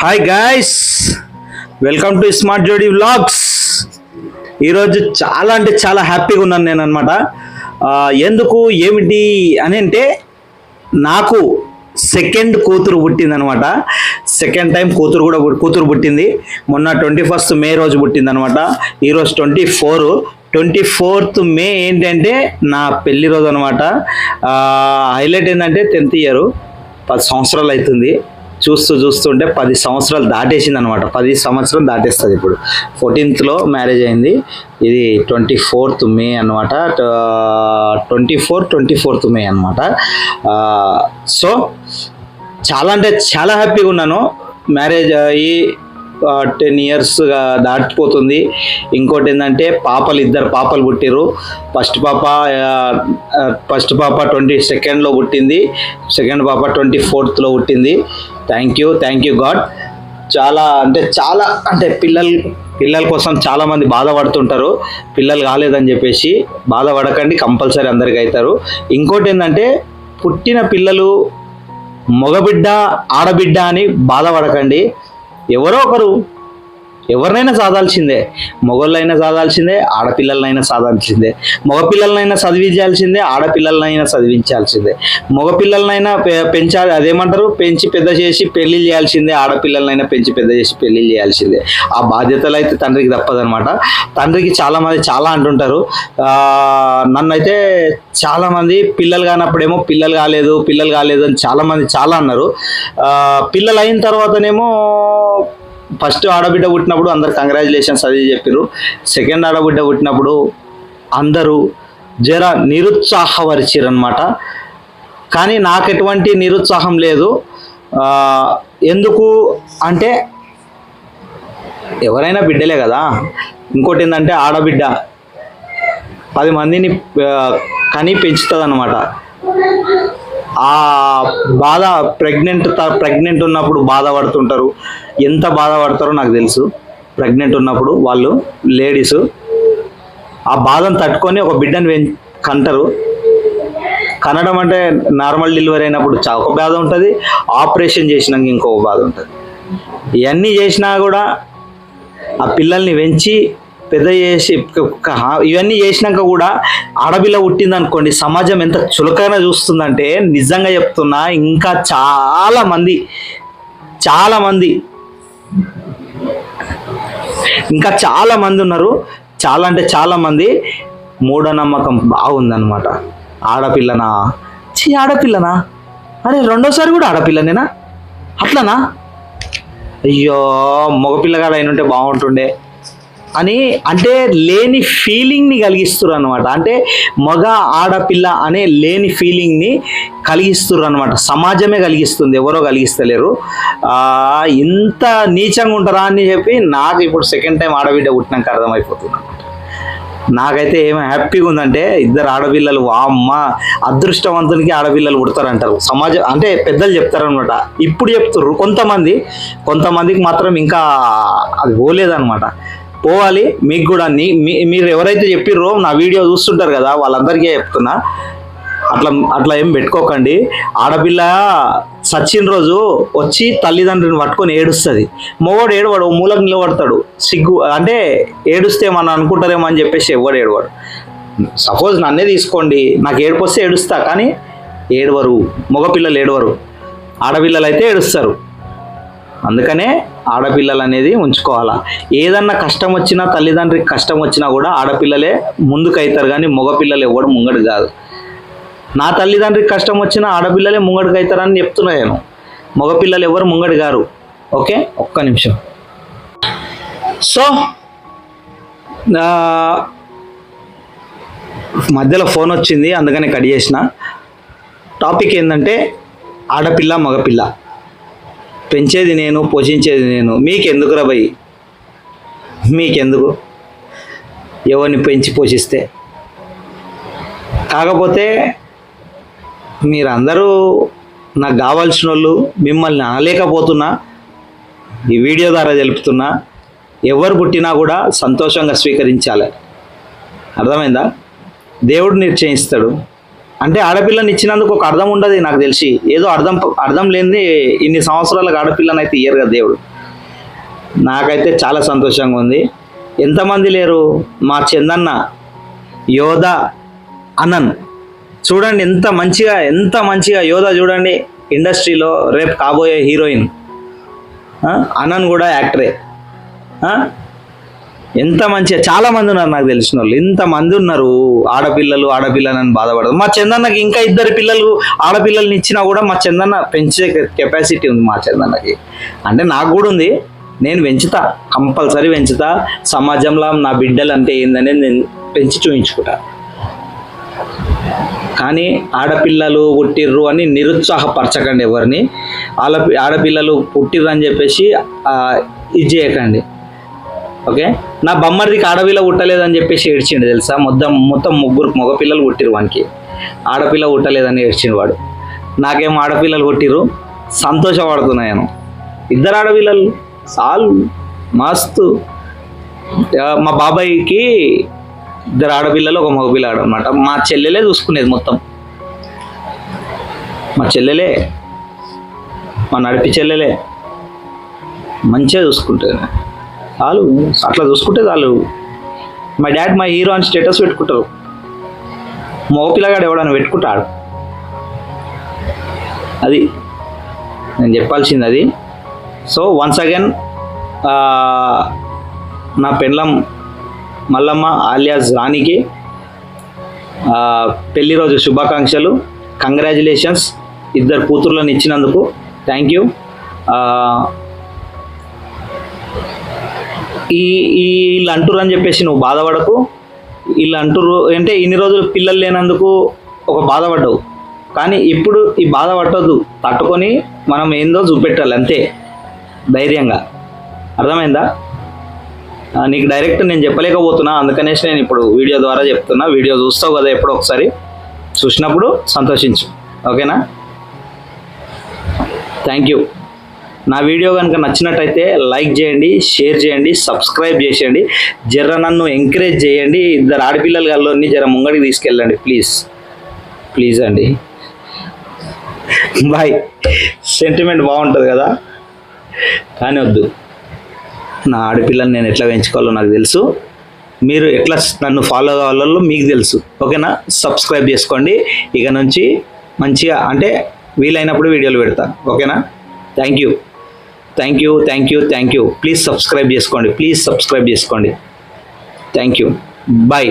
Hi guys welcome to smart Jodi vlogs ఈరోజు చాలా అంటే చాలా హ్యాపీగా ఉన్నాను నేను అనమాట ఎందుకు ఏమిటి అని అంటే నాకు సెకండ్ కూతురు పుట్టిందనమాట సెకండ్ టైం కూతురు కూడా కూతురు పుట్టింది. మొన్న ట్వంటీ ఫస్ట్ మే రోజు పుట్టిందనమాట ఈరోజు twenty four twenty fourth May ఏంటంటే నా పెళ్ళి రోజు అనమాట హైలైట్ ఏంటంటే టెన్త్ ఇయర్ పది సంవత్సరాలు అవుతుంది. చూస్తూ చూస్తుంటే పది సంవత్సరాలు దాటేసింది అనమాట పది సంవత్సరం దాటేస్తుంది ఇప్పుడు. ఫోర్టీన్త్లో మ్యారేజ్ అయింది. ఇది ట్వంటీ ఫోర్త్ మే అనమాట twenty four twenty fourth May అనమాట సో చాలా అంటే చాలా హ్యాపీగా ఉన్నాను. మ్యారేజ్ అయ్యి టెన్ ఇయర్స్గా దాటిపోతుంది. ఇంకోటి ఏంటంటే పాపలు ఇద్దరు పాపలు పుట్టిరు ఫస్ట్ పాప ఫస్ట్ పాప ట్వంటీ సెకండ్లో పుట్టింది. సెకండ్ పాప ట్వంటీ ఫోర్త్లో పుట్టింది. Thank you thank you God చాలా అంటే చాలా అంటే పిల్లలు పిల్లల కోసం చాలామంది బాధపడుతుంటారు. పిల్లలు కాలేదని చెప్పేసి బాధపడకండి కంపల్సరీ అందరికీ అవుతారు. ఇంకోటి ఏంటంటే పుట్టిన పిల్లలు మగబిడ్డ ఆడబిడ్డ అని బాధపడకండి. ఎవరో ఒకరు. ఎవరినైనా సాధాల్సిందే మొగళ్ళైనా సాధాల్సిందే ఆడపిల్లలనైనా సాధాల్సిందే మగపిల్లలనైనా చదివించాల్సిందే ఆడపిల్లలనైనా చదివించాల్సిందే. మగపిల్లలనైనా పె- పెంచాలి అదేమంటారు? పెంచి పెద్ద చేసి పెళ్ళి చేయాల్సిందే ఆడపిల్లలనైనా పెంచి పెద్ద చేసి పెళ్ళి చేయాల్సిందే. ఆ బాధ్యతలు అయితే తండ్రికి తప్పదనమాట తండ్రికి చాలామంది చాలా అంటుంటారు. నన్నైతే చాలామంది పిల్లలు కానప్పుడేమో పిల్లలు కాలేదు పిల్లలు కాలేదు అని చాలామంది చాలా అన్నారు. పిల్లలు అయిన తర్వాతనేమో ఫస్ట్ ఆడబిడ్డ పుట్టినప్పుడు అందరు కంగ్రాచులేషన్స్ అది చెప్పారు సెకండ్ ఆడబిడ్డ పుట్టినప్పుడు అందరూ జర నిరుత్సాహపరిచారు అనమాట కానీ నాకు ఎటువంటి నిరుత్సాహం లేదు. ఎందుకు అంటే ఎవరైనా బిడ్డలే కదా. ఇంకోటి ఏంటంటే ఆడబిడ్డ పది మందిని కని పెంచుతుంది అనమాట ఆ బాధ ప్రెగ్నెంట్ ప్రెగ్నెంట్ ఉన్నప్పుడు బాధపడుతుంటారు. ఎంత బాధపడతారో నాకు తెలుసు. ప్రెగ్నెంట్ ఉన్నప్పుడు వాళ్ళు లేడీస్ ఆ బాధను తట్టుకొని ఒక బిడ్డను పెం కంటారు. కనడం అంటే నార్మల్ డెలివరీ అయినప్పుడు ఒక బాధ ఉంటుంది. ఆపరేషన్ చేసినాక ఇంకొక బాధ ఉంటుంది. ఇవన్నీ చేసినా కూడా ఆ పిల్లల్ని పెంచి పెద్ద చేసి ఇవన్నీ చేసినాక కూడా ఆడపిల్ల పుట్టింది అనుకోండి సమాజం ఎంత చులకన చూస్తుందంటే నిజంగా చెప్తున్నా ఇంకా చాలా మంది చాలా మంది ఇంకా చాలా మంది ఉన్నారు. చాలా అంటే చాలా మంది మూఢనమ్మకం బాగుందన్నమాట. ఆడపిల్లనా? చీ ఆడపిల్లనా? అరే రెండోసారి కూడా ఆడపిల్లనేనా? అట్లనా? అయ్యో మగపిల్లగాడు అయిన ఉంటే బాగుంటుండే. అని అంటే లేని ఫీలింగ్ని కలిగిస్తురు అనమాట అంటే మగ ఆడపిల్ల అనే లేని ఫీలింగ్ని కలిగిస్తురు అనమాట సమాజమే కలిగిస్తుంది ఎవరో కలిగిస్తలేరు. ఇంత నీచంగా ఉంటారా అని చెప్పి నాకు ఇప్పుడు సెకండ్ టైం ఆడబిడ్డ పుట్టినాక అర్థమైపోతుంది నాకైతే ఏమి హ్యాపీగా ఉందంటే ఇద్దరు ఆడపిల్లలు అమ్మ అదృష్టవంతునికి ఆడపిల్లలు పుడతారంటారు. సమాజం అంటే పెద్దలు చెప్తారనమాట ఇప్పుడు చెప్తారు కొంతమంది కొంతమందికి మాత్రం ఇంకా అది పోలేదనమాట పోవాలి. మీకు కూడా నీ మీ- మీరు ఎవరైతే చెప్పిర్రో నా వీడియో చూస్తుంటారు కదా వాళ్ళందరికీ చెప్తున్నా. అట్లా అట్లా ఏం పెట్టుకోకండి. ఆడపిల్ల సచ్చిన రోజు వచ్చి తల్లిదండ్రుని పట్టుకొని ఏడుస్తుంది. మొగోడు ఏడవాడు ఓ మూలకు నిలబడతాడు. సిగ్గు అంటే ఏడుస్తే మనం అనుకుంటారేమో అని చెప్పేసి ఎవడు ఏడవాడు. సపోజ్ నన్నే తీసుకోండి నాకు ఏడుపు వస్తే ఏడుస్తా కానీ ఏడవరు. మగపిల్లలు ఏడవరు. ఆడపిల్లలు అయితే ఏడుస్తారు. అందుకనే ఆడపిల్లలు అనేది ఉంచుకోవాలా. ఏదన్నా కష్టం వచ్చినా తల్లిదండ్రికి కష్టం వచ్చినా కూడా ఆడపిల్లలే ముందుకు అవుతారు కానీ మగపిల్లలు ఎవడు ముంగడు కాదు. నా తల్లిదండ్రికి కష్టం వచ్చినా ఆడపిల్లలే ముంగడికి అవుతారని చెప్తున్నా నేను. మగపిల్లలు ఎవరు ముంగడి గారు ఓకే? ఒక్క నిమిషం. సో మధ్యలో ఫోన్ వచ్చింది అందుకని కట్ చేసిన. టాపిక్ ఏంటంటే ఆడపిల్ల మగపిల్ల. పెంచేది నేను పోషించేది నేను. మీకెందుకు రబయ్యి మీకెందుకు? ఎవరిని పెంచి పోషిస్తే? కాకపోతే మీరందరూ నాకు కావాల్సిన వాళ్ళు మిమ్మల్ని అనలేకపోతున్నా ఈ వీడియో ద్వారా తెలుపుతున్నా ఎవరు పుట్టినా కూడా సంతోషంగా స్వీకరించాలి. అర్థమైందా? దేవుడు నిశ్చయిస్తాడు అంటే ఆడపిల్లని ఇచ్చినందుకు ఒక అర్థం ఉండదు నాకు తెలిసి. ఏదో అర్థం అర్థం లేనిది ఇన్ని సంవత్సరాలకు ఆడపిల్లని అయితే ఇయ్యరు కదా దేవుడు. నాకైతే చాలా సంతోషంగా ఉంది. ఎంతమంది లేరు? మా చందన్న యోధ అనన్ చూడండి ఎంత మంచిగా ఎంత మంచిగా యోధ చూడండి. ఇండస్ట్రీలో రేపు కాబోయే హీరోయిన్. అనన్ కూడా యాక్టరే. ఎంత మంచిగా చాలా మంది ఉన్నారు నాకు తెలిసిన వాళ్ళు. ఇంత మంది ఉన్నారు. ఆడపిల్లలు ఆడపిల్లలని బాధపడదు మా చందన్నకి ఇంకా ఇద్దరు పిల్లలు ఆడపిల్లల్ని ఇచ్చినా కూడా మా చందన్న పెంచే కెపాసిటీ ఉంది మా చందన్నకి. అంటే నాకు కూడా ఉంది. నేను పెంచుతా. కంపల్సరీ పెంచుతా. సమాజంలో నా బిడ్డలు అంటే ఏందని నేను పెంచి చూపించుకుంటా కానీ ఆడపిల్లలు పుట్టిర్రు అని నిరుత్సాహపరచకండి ఎవరిని. ఆడ ఆడపిల్లలు పుట్టిర్రు అని చెప్పేసి ఇది చేయకండి. ఓకే? నా బొమ్మరిదికి ఆడపిల్ల పుట్టలేదని చెప్పేసి ఏడ్చిండు తెలుసా? మొత్తం మొత్తం ముగ్గురు మగపిల్లలు పుట్టిరు వానికి. ఆడపిల్ల పుట్టలేదని ఏడ్చిండు వాడు. నాకేం ఆడపిల్లలు పుట్టిరు సంతోషపడుతున్నాను నేను. ఇద్దరు ఆడపిల్లలు. చాలు. మస్తు. మా బాబాయ్కి ఇద్దరు ఆడపిల్లలు ఒక మగపిల్లాడు అనమాట మా చెల్లెలే చూసుకునేది మొత్తం. మా చెల్లెలే. మా నడిపి చెల్లెలే. మంచిగా చూసుకుంటుంది. చాలు. అట్లా చూసుకుంటే చాలు. మా డాడ్ మా హీరో అని స్టేటస్ పెట్టుకుంటారు. మోపిలగాడు ఎవడని పెట్టుకుంటాడు. అది నేను చెప్పాల్సింది అది. సో వన్స్ అగైన్ నా పెండ్లం మల్లమ్మ ఆలియాస్ రాణికి పెళ్ళి రోజు శుభాకాంక్షలు. కంగ్రాచులేషన్స్ ఇద్దరు కూతుర్లను ఇచ్చినందుకు. థ్యాంక్ యూ ఈ ఈ వీళ్ళు అంటురు అని చెప్పేసి నువ్వు బాధపడకు. వీళ్ళు అంటుర్రు అంటే ఇన్ని రోజులు పిల్లలు లేనందుకు ఒక బాధపడ్డావు. కానీ ఇప్పుడు ఈ బాధ పట్టద్దు. తట్టుకొని మనం ఏందో చూపెట్టాలి అంతే. ధైర్యంగా. అర్థమైందా? నీకు డైరెక్ట్ నేను చెప్పలేకపోతున్నా. అందుకనేసి నేను ఇప్పుడు వీడియో ద్వారా చెప్తున్నా. వీడియో చూస్తావు కదా ఎప్పుడో ఒకసారి. చూసినప్పుడు సంతోషించు. ఓకేనా? Thank you. నా వీడియో కనుక నచ్చినట్టయితే లైక్ చేయండి షేర్ చేయండి సబ్స్క్రైబ్ చేసేయండి. జర నన్ను ఎంకరేజ్ చేయండి. ఇద్దరు ఆడపిల్లలు గల్లోని జర ముంగడికి తీసుకెళ్ళండి ప్లీజ్. ప్లీజ్ అండి. బాయ్. సెంటిమెంట్ బాగుంటుంది కదా. కానీ వద్దు. నా ఆడపిల్లని నేను ఎట్లా పెంచుకోవాలో నాకు తెలుసు. మీరు ఎట్లా నన్ను ఫాలో కావాలో మీకు తెలుసు. ఓకేనా? సబ్స్క్రైబ్ చేసుకోండి. ఇక నుంచి మంచిగా అంటే వీలైనప్పుడు వీడియోలు పెడతా. ఓకేనా? Thank you thank you thank you thank you please subscribe చేసుకోండి ప్లీజ్ సబ్స్క్రైబ్ చేసుకోండి. Thank you bye